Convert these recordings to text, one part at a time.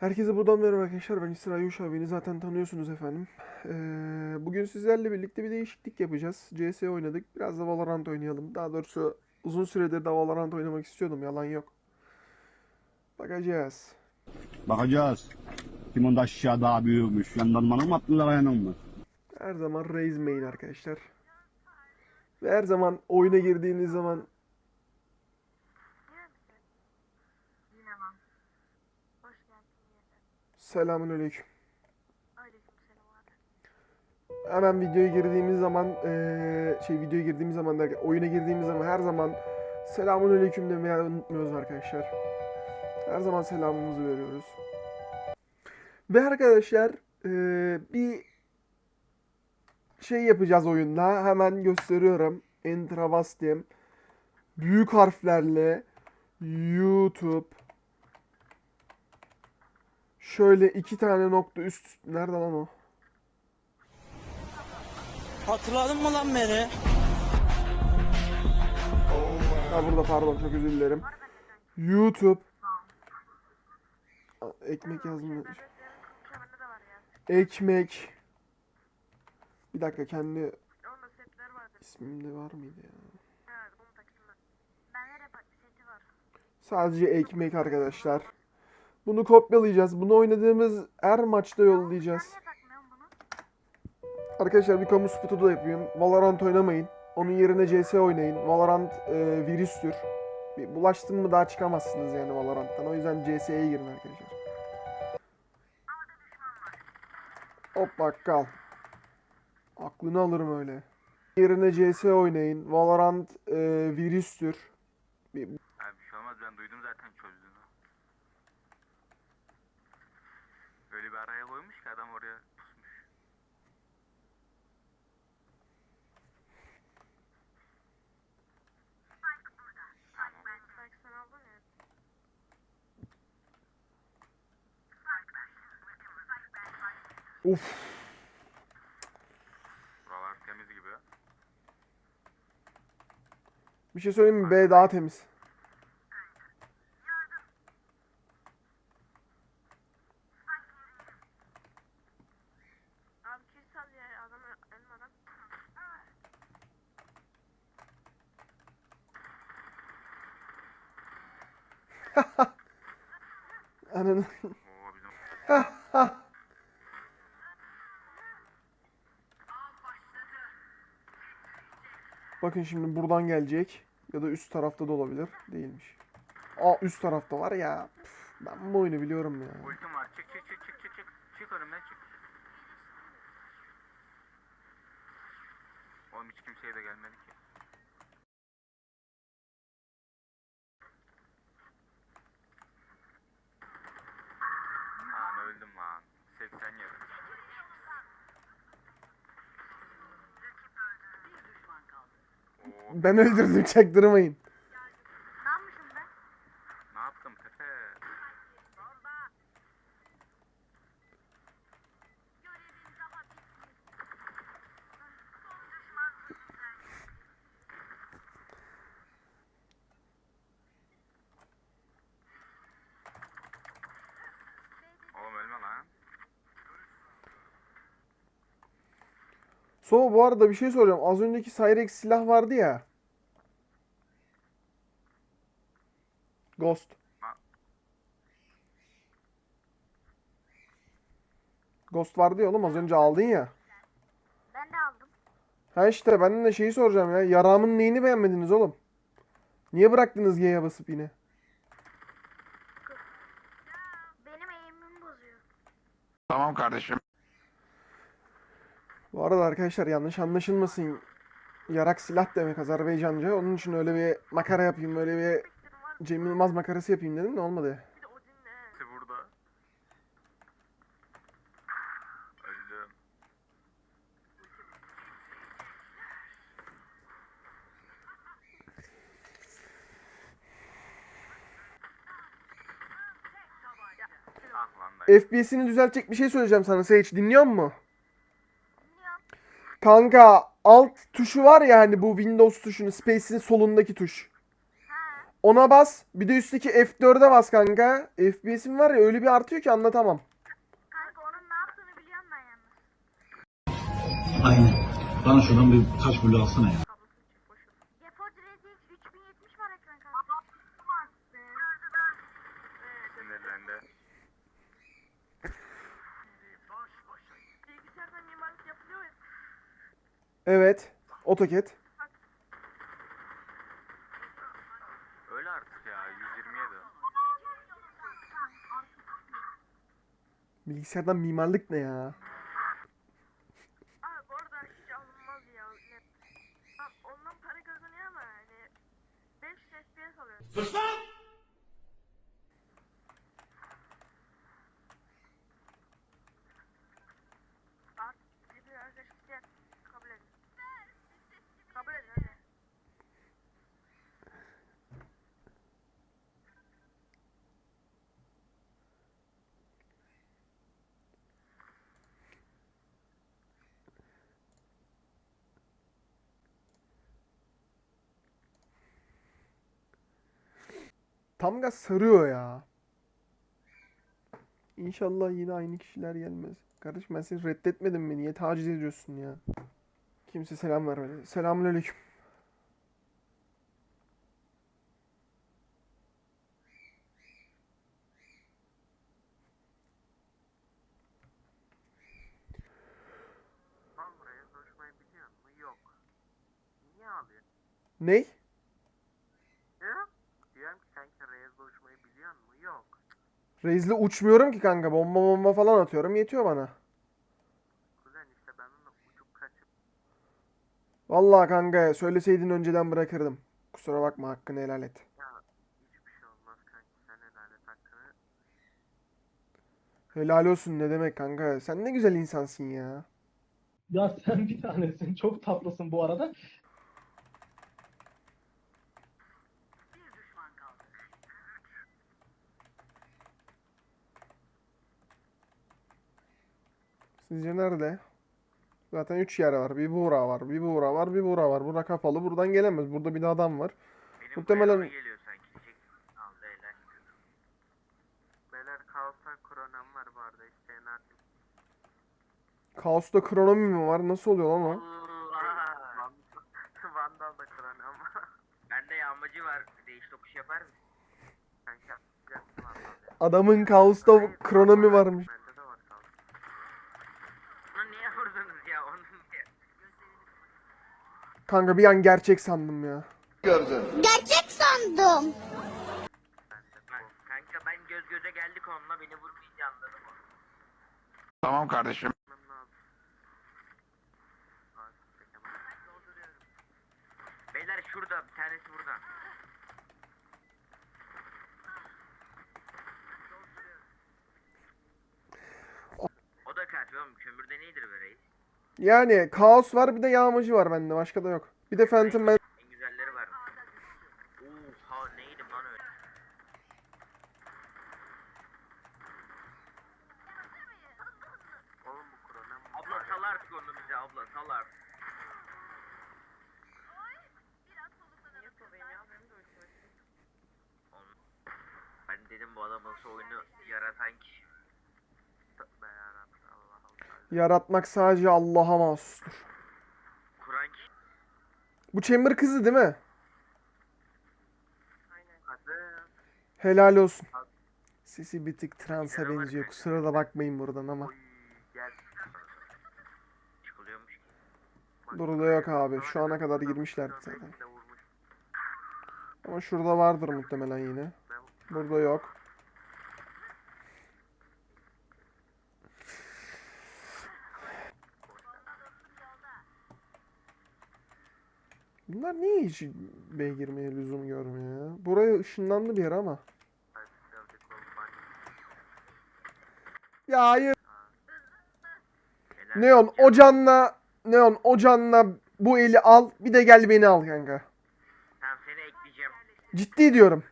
Herkese buradan merhaba arkadaşlar. Ben İsra Yuşa. Beni zaten tanıyorsunuz efendim. Ee, bugün sizlerle birlikte bir değişiklik yapacağız. CS oynadık. Biraz da Valorant oynayalım. Daha doğrusu uzun süredir de Valorant oynamak istiyordum. Yalan yok. Bakacağız. Bakacağız. Kim onda aşağı daha büyükmüş. Yandan bana mı attılar ayağına mı? Her zaman raise main arkadaşlar. Ve her zaman oyuna girdiğiniz zaman selamünaleyküm. Hemen videoya girdiğimiz zaman şey videoya girdiğimiz zaman derken oyuna girdiğimiz zaman her zaman selamünaleyküm demeyi unutmuyoruz arkadaşlar. Her zaman selamımızı veriyoruz. Ve arkadaşlar bir şey yapacağız oyunda. Hemen gösteriyorum. Enter'a bastım. Büyük harflerle YouTube Şöyle iki tane nokta üst nerede lan o? Hatırladın mı lan beni? Ha burada pardon çok özür dilerim. YouTube. Ekmek yazmış. Ekmek. Bir dakika kendi ismimde var mıydı ya? Sadece ekmek arkadaşlar. Bunu kopyalayacağız. Bunu oynadığımız her maçta yollayacağız. Arkadaşlar bir kamu spotu da yapayım. Valorant oynamayın. Onun yerine CS oynayın. Valorant e, virüstür. Bir bulaştın mı daha çıkamazsınız yani Valorant'tan. O yüzden CS'ye girin arkadaşlar. Hop bak kal. Aklını alırım öyle. Yerine CS oynayın. Valorant e, virüstür. Bir, Abi bir şey olmaz ben duydum zaten çözdüğünü. Öyle bir araya koymuş ki adam oraya pusmuş. Sen aldın ya. uf. Buralar temiz gibi. Bir şey söyleyeyim mi? B daha temiz. Abi kill sal ya adam ölmeden. Ananı. Oo Bakın şimdi buradan gelecek. Ya da üst tarafta da olabilir. Değilmiş. Aa üst tarafta var ya. Püf, ben bu oyunu biliyorum ya. ultim var. Çık çık çık çık çık. Çık önümden çık. Oğlum hiç kimseye de gelmedi ki. Ben öldürdüm çaktırmayın. Ne yapmışım ben? ne yaptım Pepe? Oğlum ölme lan. So bu arada bir şey soracağım. Az önceki Cyrex silah vardı ya. Ghost. Ghost vardı ya oğlum az önce aldın ya. Ben de aldım. Ha işte ben de şeyi soracağım ya. Yaramın neyini beğenmediniz oğlum? Niye bıraktınız G'ye basıp yine? Benim eğimimi bozuyor. Tamam kardeşim. Bu arada arkadaşlar yanlış anlaşılmasın. Yarak silah demek Azerbaycanca. Onun için öyle bir makara yapayım, böyle bir. Cem Yılmaz makarası yapayım dedim de olmadı. Burada. Öldüm. Ah lan. FPS'ini düzeltecek bir şey söyleyeceğim sana Sage. Dinliyor musun? Kanka alt tuşu var ya hani bu Windows tuşunun Space'in solundaki tuş. Ona bas. Bir de üstteki F4'e bas kanka. FPS'im var ya öyle bir artıyor ki anlatamam. Kanka onun ne yaptığını biliyorum ben yalnız. Aynen. Bana şuradan bir kaç bölü alsana ya. GeForce RTX 3070 var ekran kartı. Sinirlendi. Bilgisayardan mimarlık yapılıyor ya. Evet. AutoCAD. Öyle artık ya 127. Bilgisayardan mimarlık ne ya? Abi bu arada hiç alınmaz ya. Ne- ondan para kazanıyor ama hani 5 FPS alıyor. Artık Tam gaz sarıyor ya. İnşallah yine aynı kişiler gelmez. Kardeşim ben seni reddetmedim mi? Niye taciz ediyorsun ya? Kimse selam vermedi. Selamünaleyküm. Lan buraya koşmayı biliyor musun? Yok. Niye ağlıyorsun? Ney? Ya? Diyorum ki sanki Reyes'le uçmayı biliyor musun? Yok. Reis'le uçmuyorum ki kanka. Bomba bomba falan atıyorum. Yetiyor bana. Kuzen işte ben onu uçup kaçıp Vallahi kanka söyleseydin önceden bırakırdım. Kusura bakma hakkını helal et. ya hiçbir şey olmaz kanki sen helal et hakkını. Helal olsun ne demek kanka. Sen ne güzel insansın ya. Ya sen bir tanesin. Çok tatlısın bu arada. Sizce nerede? Zaten 3 yer var. Bir Buğra var, bir Buğra var, bir Buğra var. Bura kapalı. Buradan gelemez. Burada bir de adam var. Benim Muhtemelen- geliyor sanki. Çek. Al beyler. Beyler kaosta kronom var bu arada isteyen artık. Kaos'ta kronomi mi var? Nasıl oluyor lan o? Allah! Vandal da kronom. Bende yağmacı var. Değiş tokuş yapar mısın? Yapacaksın Vandal ya. Adamın Kaos'ta kronomi varmış. Bende de var kaos. Onu niye vurdunuz ya? Onu niye? Kanka bir an gerçek sandım ya. Gerçek sandım. Kanka ben göz göze geldik onunla beni vurmayınca anladım. Tamam kardeşim. Beyler şurada bir tanesi burada. O da kaç oğlum kömürde nedir be reis? Yani Kaos var bir de yağmacı var bende. Başka da yok. Bir de Phantom Man. En güzelleri var. Oha neydi lan öyle? Oğlum bu kronem Abla sal artık onu bize abla sal artık. Ben dedim bu adam nasıl oyunu yaratan kişi. Allah. Yaratmak sadece Allah'a mahsustur. Bu Chamber kızı değil mi? Helal olsun. Sesi bir tık transa benziyor. Kusura da bakmayın buradan ama. Burada yok abi. Şu ana kadar girmişlerdi zaten. Ama şurada vardır muhtemelen yine. Burada yok. Bunlar niye hiç B girmeye lüzum görmüyor ya? Buraya ışınlandı bir yer ama. Ya hayır. Neon o canla Neon o canla bu eli al bir de gel beni al kanka. Tamam seni ekleyeceğim. Ciddi diyorum.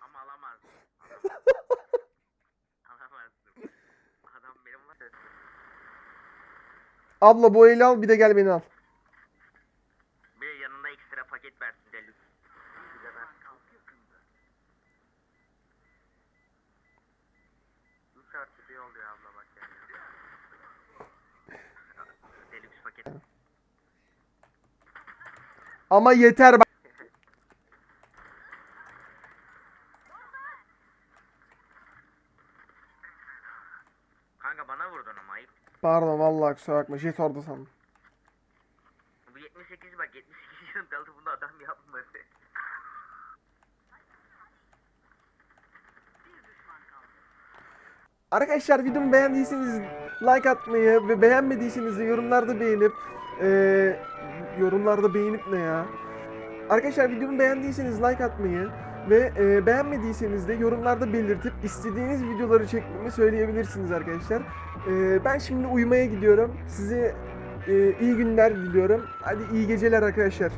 Ama alamaz. Alamazsın. Adam benim var. Abla bu eli al bir de gel beni al. Bir de yanında ekstra paket versin deli. artık iyi oluyor abla bak yani. Deluxe paket. Ama yeter bak. Kanka bana vurdun ama ayıp. Pardon vallahi kusura bakma. Jet orada sandım. Bu 78 bak 78 yılın dalı bunu adam yapmadı. Arkadaşlar videomu beğendiyseniz like atmayı ve beğenmediyseniz de yorumlarda beğenip eee, yorumlarda beğenip ne ya? Arkadaşlar videomu beğendiyseniz like atmayı ve eee, beğenmediyseniz de yorumlarda belirtip istediğiniz videoları çekmemi söyleyebilirsiniz arkadaşlar. Eee, ben şimdi uyumaya gidiyorum. Size eee, iyi günler diliyorum. Hadi iyi geceler arkadaşlar.